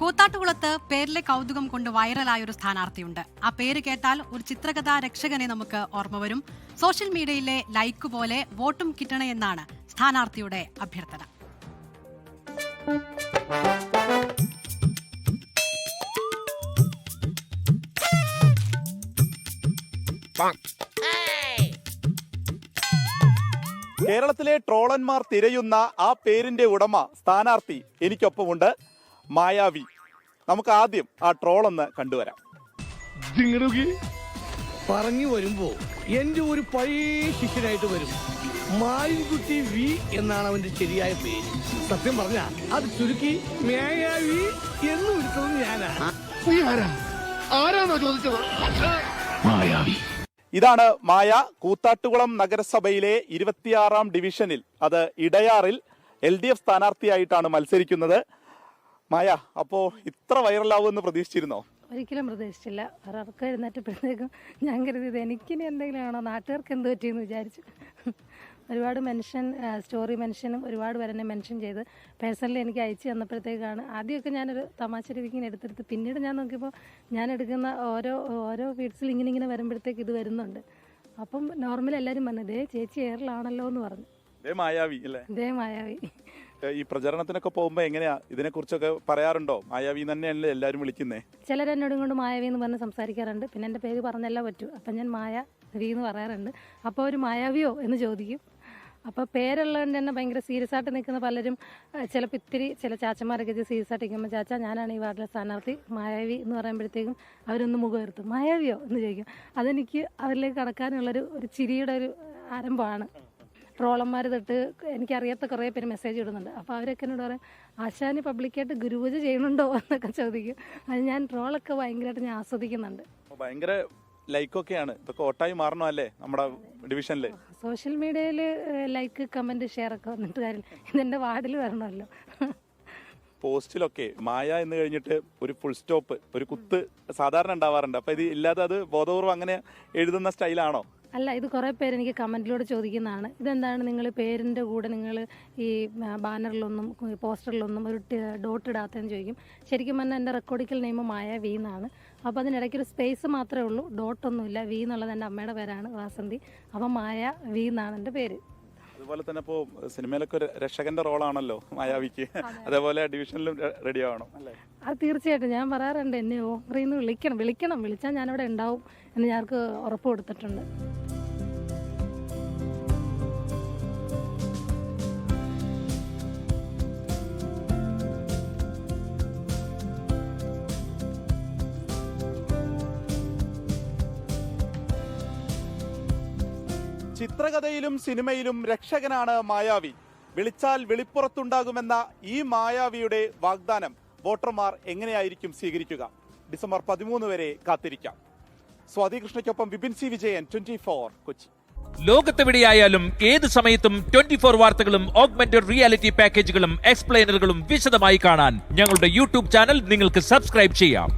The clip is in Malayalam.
കൂത്താട്ടുകുളത്ത് പേരിലെ കൗതുകം കൊണ്ട് വൈറലായ ഒരു സ്ഥാനാർത്ഥിയുണ്ട്. ആ പേര് കേട്ടാൽ ഒരു ചിത്രകഥാ രക്ഷകനെ നമുക്ക് ഓർമ്മ വരും. സോഷ്യൽ മീഡിയയിലെ ലൈക്ക് പോലെ വോട്ടും കിട്ടണേ എന്നാണ് സ്ഥാനാർത്ഥിയുടെ അഭ്യർത്ഥന. കേരളത്തിലെ ട്രോളന്മാർ തിരയുന്ന ആ പേരിന്റെ ഉടമ സ്ഥാനാർത്ഥി എനിക്കൊപ്പമുണ്ട്. മായാവി. നമുക്ക് ആദ്യം ആ ട്രോൾ ഒന്ന് കണ്ടുവരാം. പറഞ്ഞു വരുമ്പോ എന്റെ ഒരു പഴയ ശിഷ്യനായിട്ട് വരും. മായൻകുട്ടി വി എന്നാണ് അവന്റെ ശരിയായ പേര്. സത്യം പറഞ്ഞ അത് ചുരുക്കി മേയാവി എന്ന് വിളിച്ചത് ഞാനാണ് നീ ആരാ? ആരാണോ ചോദിച്ചത്? മായാവി. ഇതാണ് മായ കൂത്താട്ടുകുളം നഗരസഭയിലെ ഇരുപത്തിയാറാം ഡിവിഷനിൽ. അത് ഇടയാറിൽ എൽ ഡി എഫ് സ്ഥാനാർത്ഥിയായിട്ടാണ് മത്സരിക്കുന്നത്. മായ അപ്പോ ഇത്ര വൈറലാവുമെന്ന് പ്രതീക്ഷിച്ചിരുന്നോ? ഒരിക്കലും പ്രതീക്ഷിച്ചില്ല. ഒരാൾക്ക് എഴുന്നേറ്റപ്പോഴത്തേക്കും ഞാൻ കരുതിയത് എനിക്കിനി എന്തെങ്കിലും ആണോ നാട്ടുകാർക്ക് എന്ത് പറ്റിയെന്ന് വിചാരിച്ചു. ഒരുപാട് മെൻഷൻ സ്റ്റോറി മെൻഷനും ഒരുപാട് വരെ എന്നെ മെൻഷൻ ചെയ്ത് പേഴ്സണലി എനിക്ക് അയച്ചു തന്നപ്പോഴത്തേക്കാണ് ആദ്യമൊക്കെ ഞാനൊരു തമാശ രീതിക്ക് ഇങ്ങനെ എടുത്തെടുത്ത് പിന്നീട് ഞാൻ നോക്കിയപ്പോൾ ഞാൻ എടുക്കുന്ന ഓരോ ഓരോ ഫീഡ്സിൽ ഇങ്ങനെ ഇങ്ങനെ വരുമ്പോഴത്തേക്ക് ഇത് വരുന്നുണ്ട്. അപ്പം നോർമൽ എല്ലാവരും പറഞ്ഞു ദേ ചേച്ചി എയറിലാണല്ലോ എന്ന് പറഞ്ഞു. ദേ മായാവി അല്ലേ? ഇതേ മായാവി. ഈ പ്രചരണത്തിനൊക്കെ പോകുമ്പോ എങ്ങനെയാ? ഇതിനെക്കുറിച്ചൊക്കെ പറയാറുണ്ടോ? മായാവി തന്നെയല്ലേ എല്ലാരും വിളിക്കുന്നേ? ചിലർ എന്നോടും കൊണ്ട് മായാവി എന്ന് പറഞ്ഞ് സംസാരിക്കാറുണ്ട്. പിന്നെ എന്റെ പേര് പറഞ്ഞല്ല പറ്റൂ. അപ്പം ഞാൻ മായ വി എന്ന് പറയാറുണ്ട്. അപ്പോൾ ഒരു മായാവിയോ എന്ന് ചോദിക്കും. അപ്പോൾ പേരുള്ളതുകൊണ്ട് തന്നെ ഭയങ്കര സീരിയസ് ആയിട്ട് നിൽക്കുന്ന പലരും ചിലപ്പോൾ ഇത്തിരി ചില ചാച്ചന്മാരൊക്കെ സീരിയസ് ആയിട്ട് നിൽക്കുമ്പോൾ ചാച്ച ഞാനാണ് ഈ വാർഡിലെ സ്ഥാനാർത്ഥി. മായാവി എന്ന് പറയുമ്പോഴത്തേക്കും അവരൊന്ന് മുഖം എടുത്തു മായാവിയോ? എന്ന് ചോദിക്കും. അതെനിക്ക് അവരിലേക്ക് കടക്കാനുള്ളൊരു ഒരു ചിരിയുടെ ഒരു ആരംഭമാണ്. ട്രോളന്മാർ തൊട്ട് എനിക്കറിയാത്ത കുറേ പേര് മെസ്സേജ് ഇടുന്നുണ്ട്. അപ്പോൾ അവരൊക്കെ എന്നോട് പറയും ആശാന് പബ്ലിക്കായിട്ട് ഗുരുപൂജ ചെയ്യുന്നുണ്ടോ? എന്നൊക്കെ ചോദിക്കും. അത് ഞാൻ ട്രോളൊക്കെ ഭയങ്കരമായിട്ട് ഞാൻ ആസ്വദിക്കുന്നുണ്ട്. ഭയങ്കര ലൈക്കൊക്കെയാണ് ഇതൊക്കെ ഓട്ടായി മാറണം അല്ലേ? നമ്മുടെ ഡിവിഷനിൽ സോഷ്യൽ മീഡിയയിൽ ലൈക്ക് കമന്റ് ഷെയർ ഒക്കെ വന്നിട്ട് കാര്യം ഇതെന്റെ വാർഡിൽ വരണമല്ലോ. പോസ്റ്റിലൊക്കെ മായ എന്ന് കഴിഞ്ഞിട്ട് ഒരു ഫുൾ സ്റ്റോപ്പ് ഒരു കുത്ത് സാധാരണ ഉണ്ടാവാറുണ്ട്. അപ്പൊ ഇത് ഇല്ലാതെ അത് ബോധപൂർവം അങ്ങനെ എഴുതുന്ന സ്റ്റൈലാണോ അല്ല ഇത് കുറേ പേര് എനിക്ക് കമന്റിലൂടെ ചോദിക്കുന്നതാണ്. ഇതെന്താണ് നിങ്ങൾ പേരിന്റെ കൂടെ നിങ്ങൾ ഈ ബാനറിലൊന്നും പോസ്റ്ററിലൊന്നും ഒരു ഡോട്ട് ഇടാത്തതെന്ന് ചോദിക്കും. ശരിക്കും പറഞ്ഞാൽ എന്റെ റെക്കോർഡിക്കൽ നെയിം മായ വി എന്നാണ്. അപ്പോൾ അതിനിടയ്ക്ക് ഒരു സ്പേസ് മാത്രമേ ഉള്ളൂ. ഡോട്ടൊന്നുമില്ല വി എന്നുള്ളത് എന്റെ അമ്മയുടെ പേരാണ് വാസന്തി. അപ്പം മായ വി എന്നാണ് എന്റെ പേര്. അതുപോലെ തന്നെ ഇപ്പോൾ സിനിമയിലൊക്കെ ഒരു രക്ഷകന്റെ റോളാണല്ലോ മായാവിക്ക് അതേപോലെ ഡിവിഷനിലും റെഡി ആവണം അത് തീർച്ചയായിട്ടും. ഞാൻ പറയാറുണ്ട് എന്നെ ഓഹറിന്ന് വിളിക്കണം വിളിക്കണം. വിളിച്ചാൽ ഞാനിവിടെ ഉണ്ടാവും എന്ന് ഞാൻ ഉറപ്പ് കൊടുത്തിട്ടുണ്ട്. ചിത്രകഥയിലും സിനിമയിലും രക്ഷകനാണ് മായാവി. വിളിച്ചാൽ വെളിപ്പുറത്തുണ്ടാകുമെന്ന ഈ മായാവിയുടെ വാഗ്ദാനം വോട്ടർമാർ എങ്ങനെയായിരിക്കും സ്വീകരിക്കുക? ഡിസംബർ പതിമൂന്ന് വരെ കാത്തിരിക്കാം. Swathi കൃഷ്ണയ്ക്കൊപ്പം Vipin C Vijayan twenty four Kochi. ലോകത്തെവിടെയായാലും ഏത് സമയത്തും ട്വന്റി ഫോർ വാർത്തകളും ഓഗ്മെന്റഡ് റിയാലിറ്റി പാക്കേജുകളും എക്സ്പ്ലെയിനറുകളും വിശദമായി കാണാൻ ഞങ്ങളുടെ യൂട്യൂബ് ചാനൽ നിങ്ങൾക്ക് സബ്സ്ക്രൈബ് ചെയ്യാം.